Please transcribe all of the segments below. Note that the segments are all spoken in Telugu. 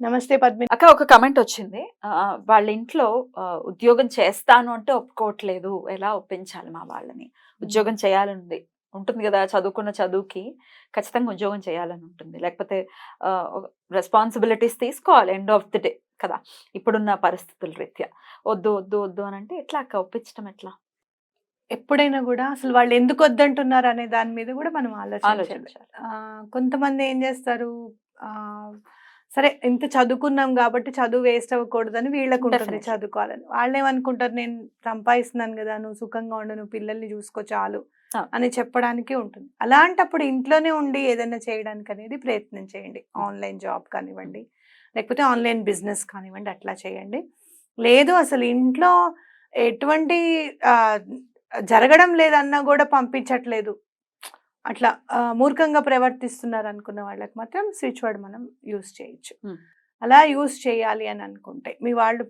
నమస్తే పద్మిని. అక్క ఒక కమెంట్ వచ్చింది. వాళ్ళ ఇంట్లో ఉద్యోగం చేస్తాను అంటే ఒప్పుకోవట్లేదు. ఎలా ఒప్పించాలి మా వాళ్ళని? ఉద్యోగం చేయాలని ఉంటుంది కదా చదువుకున్న చదువుకి ఖచ్చితంగా ఉద్యోగం చేయాలని ఉంటుంది. లేకపోతే రెస్పాన్సిబిలిటీస్ తీసుకోవాలి ఎండ్ ఆఫ్ ది డే కదా ఇప్పుడున్న పరిస్థితుల రీత్యా. వద్దు వద్దు వద్దు అని అంటే ఎట్లా అక్క? ఒప్పించడం ఎట్లా? ఎప్పుడైనా కూడా అసలు వాళ్ళు ఎందుకు వద్దంటున్నారు అనే దాని మీద కూడా మనం ఆలోచించాలి. కొంతమంది ఏం చేస్తారు? ఆ, సరే ఇంత చదువుకున్నాం కాబట్టి చదువు వేస్ట్ అవ్వకూడదని వీళ్ళకు ఉంటుంది. చదువుకోవాలని. వాళ్ళు ఏమనుకుంటారు నేను సంపాదిస్తున్నాను కదా నువ్వు సుఖంగా ఉండు నువ్వు పిల్లల్ని చూసుకో చాలు. అని చెప్పడానికి ఉంటుంది. అలాంటప్పుడు ఇంట్లోనే ఉండి ఏదైనా చేయడానికి అనేది ప్రయత్నం చేయండి. ఆన్లైన్ జాబ్ కానివ్వండి లేకపోతే ఆన్లైన్ బిజినెస్ కానివ్వండి అట్లా చేయండి. లేదు అసలు ఇంట్లో ఎటువంటి జరగడం లేదన్నా కూడా పంపించట్లేదు. అట్లా మూర్ఖంగా ప్రవర్తిస్తున్నారు అనుకున్న వాళ్ళకి మాత్రం స్విచ్ వర్డ్ మనం యూస్ చేయొచ్చు. అలా యూస్ చేయాలి అని అనుకుంటే మీ వాళ్ళు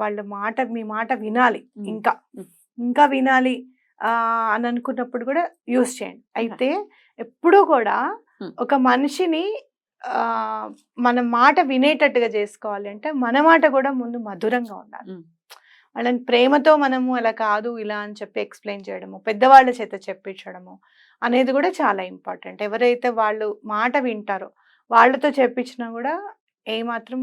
వాళ్ళ మాట మీ మాట వినాలి. ఇంకా. ఇంకా వినాలి ఆ, అని అనుకున్నప్పుడు కూడా యూస్ చేయండి అయితే ఎప్పుడూ కూడా. ఒక మనిషిని మన మాట వినేటట్టుగా చేసుకోవాలి అంటే మన మాట కూడా ముందు మధురంగా ఉండాలి. వాళ్ళని ప్రేమతో మనము అలా కాదు ఇలా అని చెప్పి ఎక్స్ప్లెయిన్ చేయడము పెద్దవాళ్ళ చేత చెప్పించడము అనేది కూడా చాలా ఇంపార్టెంట్ ఎవరైతే వాళ్ళు మాట వింటారో వాళ్ళతో చెప్పించినా కూడా ఏమాత్రం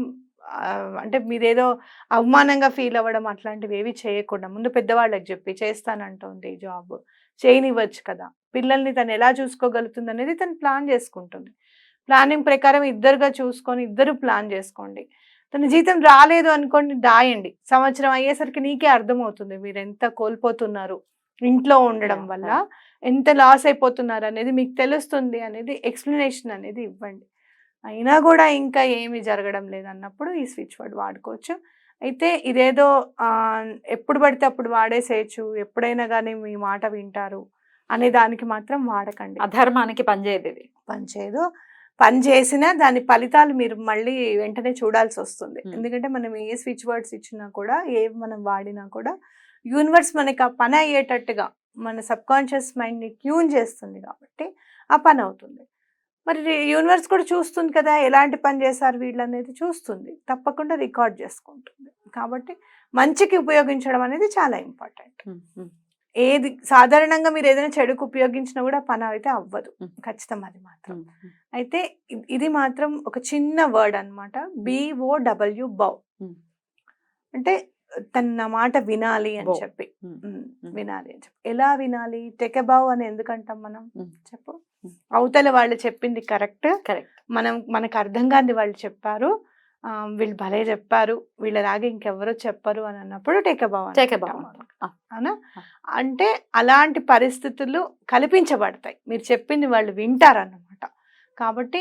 అంటే మీదేదో అవమానంగా ఫీల్ అవ్వడం అట్లాంటివి ఏవి చేయకుండా ముందు పెద్దవాళ్ళకి చెప్పి చేస్తానంటుంది జాబ్ చేయనివ్వచ్చు కదా. పిల్లల్ని తను ఎలా చూసుకోగలుగుతుంది అనేది తను ప్లాన్ చేసుకుంటుంది. ప్లానింగ్ ప్రకారం ఇద్దరుగా చూసుకొని ఇద్దరు ప్లాన్ చేసుకోండి. తన జీతం రాలేదు అనుకోండి దాయండి. సంవత్సరం అయ్యేసరికి నీకే అర్థమవుతుంది మీరు ఎంత కోల్పోతున్నారు ఇంట్లో ఉండడం వల్ల. ఎంత లాస్ అయిపోతున్నారు అనేది మీకు తెలుస్తుంది అనేది ఎక్స్ప్లెనేషన్ అనేది ఇవ్వండి. అయినా కూడా ఇంకా ఏమీ జరగడం లేదన్నప్పుడు ఈ స్విచ్ వర్డ్ వాడుకోవచ్చు. అయితే ఇదేదో ఎప్పుడు పడితే అప్పుడు వాడేసేయచ్చు ఎప్పుడైనా కానీ మీ మాట వింటారు అనే దానికి మాత్రం వాడకండి. అధర్మానికి పనిచేయదు ఇది. పనిచేయదు. పని చేసినా దాని ఫలితాలు మీరు మళ్ళీ వెంటనే చూడాల్సి వస్తుంది. ఎందుకంటే మనం ఏ స్విచ్ వర్డ్స్ ఇచ్చినా కూడా ఏ మనం వాడినా కూడా యూనివర్స్ మనకి ఆ పని అయ్యేటట్టుగా మన సబ్ కాన్షియస్ మైండ్ని ట్యూన్ చేస్తుంది కాబట్టి ఆ పని అవుతుంది. మరి యూనివర్స్ కూడా చూస్తుంది కదా ఎలాంటి పని చేశారు వీళ్ళు అనేది చూస్తుంది. తప్పకుండా రికార్డ్ చేసుకుంటుంది. కాబట్టి మంచికి ఉపయోగించడం అనేది చాలా ఇంపార్టెంట్. ఏది సాధారణంగా మీరు ఏదైనా చెడుకు ఉపయోగించినా కూడా పని అయితే అవ్వదు. ఖచ్చితం అది మాత్రం. అయితే ఇది మాత్రం ఒక చిన్న వర్డ్ అనమాట బిఓ డబ్ల్యూ బౌ. అంటే తన మాట వినాలి అని. చెప్పి. వినాలి అని చెప్పి ఎలా వినాలి టెకెబావ్ అని ఎందుకంటాం మనం. చెప్పు. అవతల వాళ్ళు చెప్పింది కరెక్ట్ Correct. మనం మనకు అర్థం కాని వాళ్ళు చెప్పారు వీళ్ళు భలే చెప్పారు. వీళ్ళలాగే ఇంకెవరో చెప్పరు అని అన్నప్పుడు టెకెబావ్ అవునా. అంటే అలాంటి పరిస్థితులు కల్పించబడతాయి. మీరు చెప్పింది వాళ్ళు వింటారన్నమాట. కాబట్టి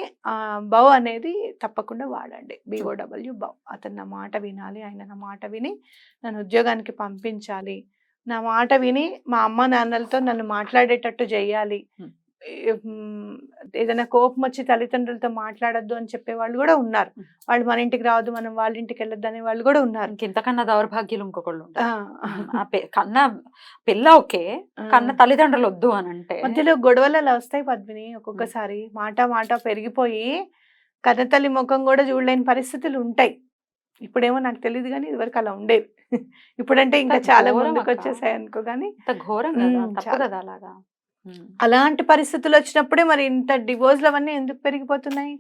బౌ అనేది తప్పకుండా వాడండి. బిఓడబ్ల్యూ బౌ. అతను నా మాట వినాలి ఆయన నా మాట విని నన్ను ఉద్యోగానికి పంపించాలి. నా మాట విని మా అమ్మ నాన్నలతో నన్ను మాట్లాడేటట్టు చేయాలి. ఏదైనా కోపం వచ్చి తల్లిదండ్రులతో మాట్లాడొద్దు అని చెప్పే వాళ్ళు కూడా ఉన్నారు. వాళ్ళు మన ఇంటికి రావద్దు మనం వాళ్ళ ఇంటికి వెళ్ళొద్దు అనే వాళ్ళు కూడా ఉన్నారు ఇంకెంతకన్నా దౌర్భాగ్యులు ఇంకొకళ్ళు కన్న పిల్ల ఓకే కన్న. తల్లిదండ్రులు వద్దు అని అంటే మధ్యలో గొడవలు అలా వస్తాయి పద్మిని ఒక్కొక్కసారి మాట మాట పెరిగిపోయి కన్నతల్లి ముఖం కూడా చూడలేని పరిస్థితులు ఉంటాయి ఇప్పుడేమో నాకు తెలియదు కానీ ఇదివరకు అలా ఉండేది ఇప్పుడంటే ఇంకా చాలా ముందుకు. వచ్చేసాయి అనుకో కానీ ఘోరం కదా అలాగా. అలాంటి పరిస్థితులు వచ్చినప్పుడే మరి ఇంత డివోర్స్లు అవన్నీ ఎందుకు పెరిగిపోతున్నాయి?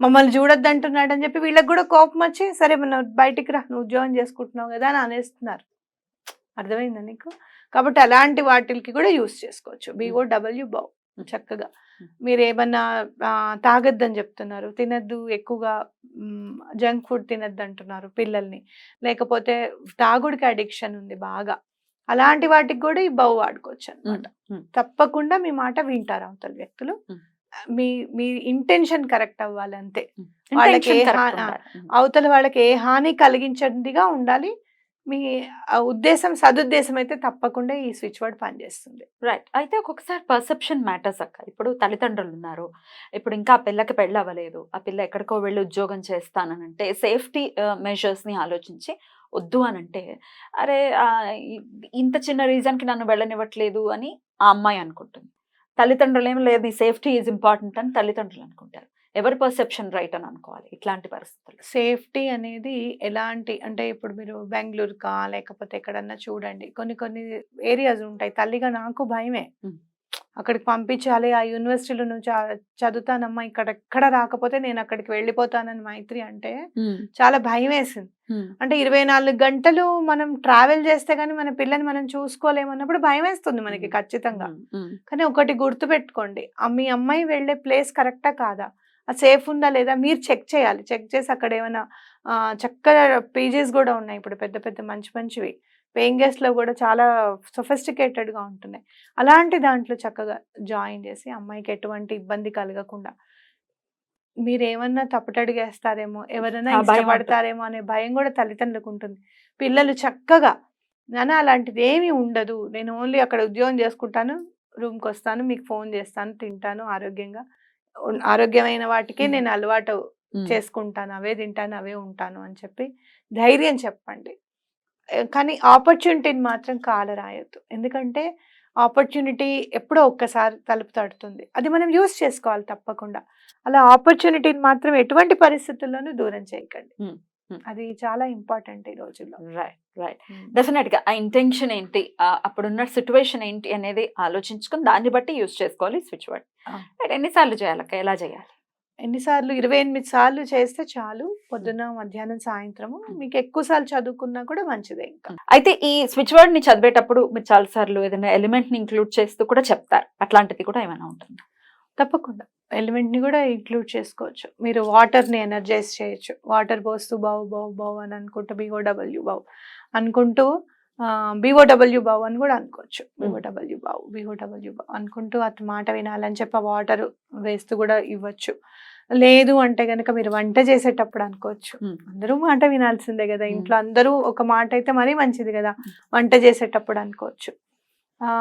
మమ్మల్ని చూడొద్దు అంటున్నాడు అని చెప్పి వీళ్ళకి కూడా కోపం వచ్చి సరే మనం బయటికి రా నువ్వు ఉద్యోగం చేసుకుంటున్నావు కదా అని అనేస్తున్నారు. అర్థమైందా నీకు? కాబట్టి అలాంటి వాటికి కూడా యూస్ చేసుకోవచ్చు. బిఓ డబ్ల్యూ బౌ చక్కగా. మీరు ఏమన్నా తాగొద్దని చెప్తున్నారు తినద్దు ఎక్కువగా జంక్ ఫుడ్ తినద్దు అంటున్నారు పిల్లల్ని. లేకపోతే తాగుడికి అడిక్షన్ ఉంది బాగా. అలాంటి వాటికి కూడా ఈ బౌ వాడుకోవచ్చు అనమాట. తప్పకుండా మీ మాట వింటారు అవతల వ్యక్తులు. మ్. మీ ఇంటెన్షన్ కరెక్ట్ అవ్వాలి అంతే వాళ్ళకి. అవతల వాళ్ళకి ఏ హాని కలిగించదిగా ఉండాలి. మీ ఉద్దేశం సదుద్దేశం అయితే తప్పకుండా ఈ స్విచ్ వర్డ్ పనిచేస్తుంది. రైట్ అయితే ఒక్కొక్కసారి పర్సెప్షన్ మ్యాటర్స్ అక్క. ఇప్పుడు తల్లిదండ్రులు ఉన్నారు. ఇప్పుడు ఇంకా ఆ పిల్లకి పెళ్ళి అవ్వలేదు. ఆ పిల్ల ఎక్కడికో వెళ్ళి ఉద్యోగం చేస్తానంటే సేఫ్టీ మెజర్స్ని ఆలోచించి వద్దు అని అంటే అరే ఇంత చిన్న రీజన్కి నన్ను వెళ్ళనివ్వట్లేదు అని ఆ అమ్మాయి అనుకుంటుంది. తల్లిదండ్రులు ఏం లేదు నీ సేఫ్టీ ఈజ్ ఇంపార్టెంట్ అని తల్లిదండ్రులు అనుకుంటారు. ఎవరి పర్సెప్షన్ రైట్ అని అనుకోవాలి ఇట్లాంటి పరిస్థితులు సేఫ్టీ అనేది ఎలాంటి అంటే ఇప్పుడు మీరు బెంగళూరుకా లేకపోతే ఎక్కడన్నా చూడండి కొన్ని కొన్ని ఏరియాస్ ఉంటాయి. తల్లిగా నాకు భయమే. అక్కడికి పంపించాలి. ఆ యూనివర్సిటీలో నువ్వు చదువుతానమ్మా ఇక్కడ ఎక్కడ రాకపోతే నేను అక్కడికి వెళ్ళిపోతానని మైత్రి అంటే చాలా భయం వేసింది అంటే ఇరవై నాలుగు గంటలు మనం ట్రావెల్ చేస్తే గానీ మన పిల్లని మనం చూసుకోలేమన్నప్పుడు భయం వేస్తుంది మనకి. ఖచ్చితంగా. కానీ ఒకటి గుర్తు పెట్టుకోండి మీ అమ్మాయి వెళ్ళే ప్లేస్ కరెక్టా కాదా? ఆ సేఫ్ ఉందా లేదా? మీరు చెక్ చేయాలి. చెక్ చేసి అక్కడ ఏమైనా చక్కగా పీజీస్ కూడా ఉన్నాయి ఇప్పుడు పెద్ద పెద్ద మంచి మంచివి. పేయింగ్ గెస్ట్లో కూడా చాలా sophisticated గా ఉంటున్నాయి. అలాంటి దాంట్లో చక్కగా జాయిన్ చేసి అమ్మాయికి ఎటువంటి ఇబ్బంది కలగకుండా మీరు ఏమన్నా తప్పటడిగేస్తారేమో ఎవరైనా. ఇష్టపడతారేమో అనే భయం కూడా తల్లిదండ్రులకు ఉంటుంది. పిల్లలు చక్కగా నాన్న అలాంటిది ఏమీ ఉండదు. నేను ఓన్లీ అక్కడ ఉద్యోగం చేసుకుంటాను రూమ్కి వస్తాను మీకు ఫోన్ చేస్తాను తింటాను ఆరోగ్యంగా. ఆరోగ్యమైన వాటికి. నేను అలవాటు చేసుకుంటాను అవే తింటాను అవే ఉంటాను అని చెప్పి ధైర్యం చెప్పండి. కానీ ఆపర్చునిటీని మాత్రం కాల రాయొద్దు ఎందుకంటే ఆపర్చునిటీ ఎప్పుడో ఒక్కసారి తలుపు తడుతుంది. అది మనం యూస్ చేసుకోవాలి తప్పకుండా. అలా ఆపర్చునిటీని మాత్రం ఎటువంటి పరిస్థితుల్లోనూ దూరం చేయకండి. అది చాలా ఇంపార్టెంట్ ఈ రోజుల్లో. రైట్. రైట్. డెఫినెట్గా ఆ ఇంటెన్షన్ ఏంటి? అప్పుడున్న సిచ్యువేషన్ ఏంటి అనేది ఆలోచించుకొని దాన్ని బట్టి యూస్ చేసుకోవాలి స్విచ్ వర్డ్ ఆ. ఎన్నిసార్లు చేయాలక్క ఎలా చేయాలి? ఎన్నిసార్లు ఇరవై ఎనిమిది సార్లు చేస్తే చాలు. పొద్దున మధ్యాహ్నం సాయంత్రము. మీకు ఎక్కువ సార్లు చదువుకున్నా కూడా మంచిదే ఇంకా. అయితే ఈ స్విచ్ వర్డ్ని చదివేటప్పుడు మీరు చాలా సార్లు ఏదైనా ఎలిమెంట్ని ఇంక్లూడ్ చేస్తూ కూడా చెప్తారు. అట్లాంటిది కూడా ఏమైనా ఉంటుంది? తప్పకుండా. ఎలిమెంట్ని కూడా ఇంక్లూడ్ చేసుకోవచ్చు. మీరు వాటర్ని ఎనర్జైజ్ చేయొచ్చు. వాటర్ పోస్తూ బావు బావు బావు అని అనుకుంటూ బిఓడబ్ల్యూ బావు అనుకుంటూ బిఓడబ్ల్యూ బావు అని కూడా అనుకోవచ్చు. బిఓడబ్ల్యూ బావు బిఓడబ్ల్యూ బావు అనుకుంటూ అతని మాట వినాలని చెప్పి వాటర్ వేస్తూ కూడా ఇవ్వచ్చు. లేదు అంటే గనుక మీరు వంట చేసేటప్పుడు అనుకోవచ్చు. అందరూ మాట వినాల్సిందే కదా. ఇంట్లో అందరూ ఒక మాట అయితే మరీ మంచిది కదా. వంట చేసేటప్పుడు అనుకోవచ్చు. ఆ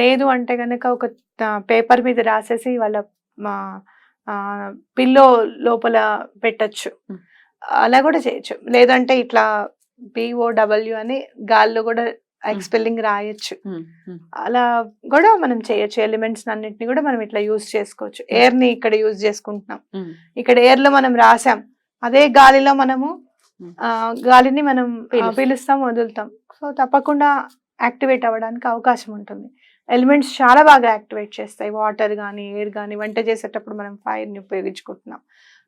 లేదు అంటే గనక ఒక పేపర్ మీద రాసేసి వాళ్ళ పిల్లో లోపల పెట్టచ్చు. అలా కూడా చేయొచ్చు. లేదంటే ఇట్లా పిఓడబ్ల్యూ అని గాల్లో కూడా ఎక్స్పెల్లింగ్ రాయొచ్చు. అలా కూడా మనం చేయొచ్చు ఎలిమెంట్స్ అన్నిటిని కూడా మనం ఇట్లా యూజ్ చేసుకోవచ్చు. ఎయిర్ని ఇక్కడ యూజ్ చేసుకుంటున్నాం. ఇక్కడ ఎయిర్లో మనం రాసాం అదే గాలిలో మనము గాలిని మనం. పీలుస్తాం. వదులుతాం. సో తప్పకుండా యాక్టివేట్ అవ్వడానికి అవకాశం ఉంటుంది. ఎలిమెంట్స్ చాలా బాగా యాక్టివేట్ చేస్తాయి. వాటర్ కానీ ఎయిర్ కానీ వంట చేసేటప్పుడు మనం ఫైర్ని ఉపయోగించుకుంటున్నాం.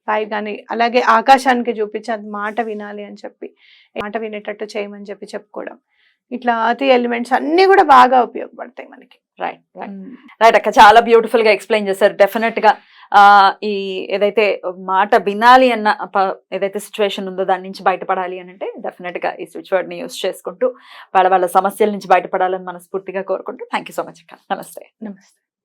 ఫైర్ కానీ అలాగే ఆకాశానికి చూపించి అది మాట వినాలి అని చెప్పి మాట వినేటట్టు చేయమని చెప్పి చెప్పుకోవడం. ఇట్లా అతి ఎలిమెంట్స్ అన్ని కూడా బాగా ఉపయోగపడతాయి మనకి. రైట్ రైట్ రైట్ అక్క చాలా బ్యూటిఫుల్గా ఎక్స్ప్లెయిన్ చేశారు. డెఫినెట్గా ఆ ఈ ఏదైతే మాట వినాలి అన్న ఏదైతే సిచ్యువేషన్ ఉందో దాని నుంచి బయటపడాలి అని అంటే డెఫినెట్గా ఈ స్విచ్ వర్డ్ని యూస్ చేసుకుంటూ వాళ్ళ వాళ్ళ సమస్యల నుంచి బయటపడాలని మనస్ఫూర్తిగా కోరుకుంటూ. థ్యాంక్ యూ సో మచ్ అక్క. నమస్తే నమస్తే.